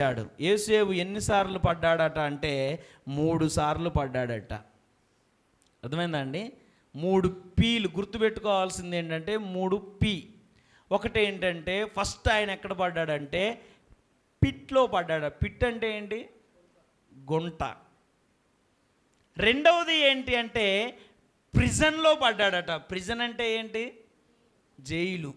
పడ్డాడు. ఏసేవు ఎన్నిసార్లు పడ్డాడట అంటే మూడు సార్లు పడ్డాడట. అర్థమైందండి? మూడు పీలు గుర్తుపెట్టుకోవాల్సింది ఏంటంటే మూడు పీ. ఒకటి ఏంటంటే ఫస్ట్ ఆయన ఎక్కడ పడ్డాడంటే పిట్లో పడ్డాడు. పిట్ అంటే ఏంటి? గుంట. రెండవది ఏంటి అంటే ప్రిజన్లో పడ్డాడట. ప్రిజన్ అంటే ఏంటి? జైలు.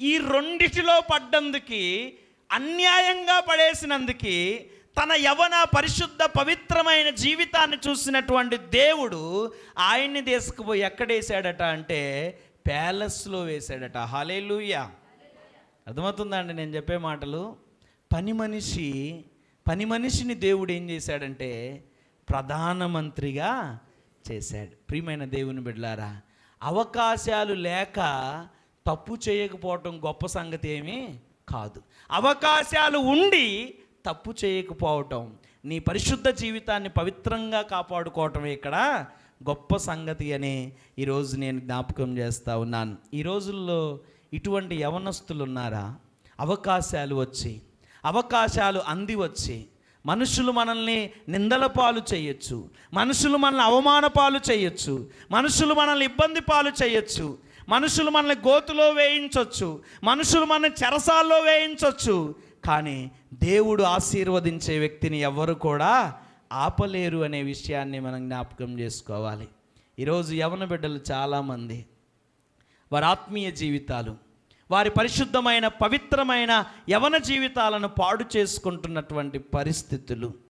ఈ రెండిటిలో పడ్డందుకి అన్యాయంగా పడేసినందుకి తన యవన పరిశుద్ధ పవిత్రమైన జీవితాన్ని చూసినటువంటి దేవుడు ఆయన్ని తీసుకుపోయి ఎక్కడేసాడట అంటే ప్యాలెస్లో వేశాడట. హాలేలుయా అర్థమవుతుందండి నేను చెప్పే మాటలు? పని మనిషి పని మనిషిని దేవుడు ఏం చేశాడంటే ప్రధానమంత్రిగా చేశాడు. ప్రియమైన దేవుని బిడ్డలారా అవకాశాలు లేక తప్పు చేయకపోవటం గొప్ప సంగతి ఏమీ? కాదు. అవకాశాలు ఉండి తప్పు చేయకపోవటం నీ పరిశుద్ధ జీవితాన్ని పవిత్రంగా కాపాడుకోవటం ఇక్కడ గొప్ప సంగతి అని ఈరోజు నేను జ్ఞాపకం చేస్తూ ఉన్నాను. ఈ రోజుల్లో ఇటువంటి యవనస్తులు ఉన్నారా? అవకాశాలు వచ్చి అవకాశాలు అంది వచ్చి మనుషులు మనల్ని నిందల పాలు చేయొచ్చు మనుషులు మనల్ని అవమాన పాలు చేయొచ్చు మనుషులు మనల్ని ఇబ్బంది పాలు చేయొచ్చు మనుషులు మనల్ని గోతులో వేయించవచ్చు మనుషులు మనల్ని చెరసాల్లో వేయించవచ్చు కానీ దేవుడు ఆశీర్వదించే వ్యక్తిని ఎవరు కూడా ఆపలేరు అనే విషయాన్ని మనం జ్ఞాపకం చేసుకోవాలి. ఈరోజు యవన బిడ్డలు చాలామంది వారి ఆత్మీయ జీవితాలు వారి పరిశుద్ధమైన పవిత్రమైన యవన జీవితాలను పాడు చేసుకుంటున్నటువంటి పరిస్థితులు.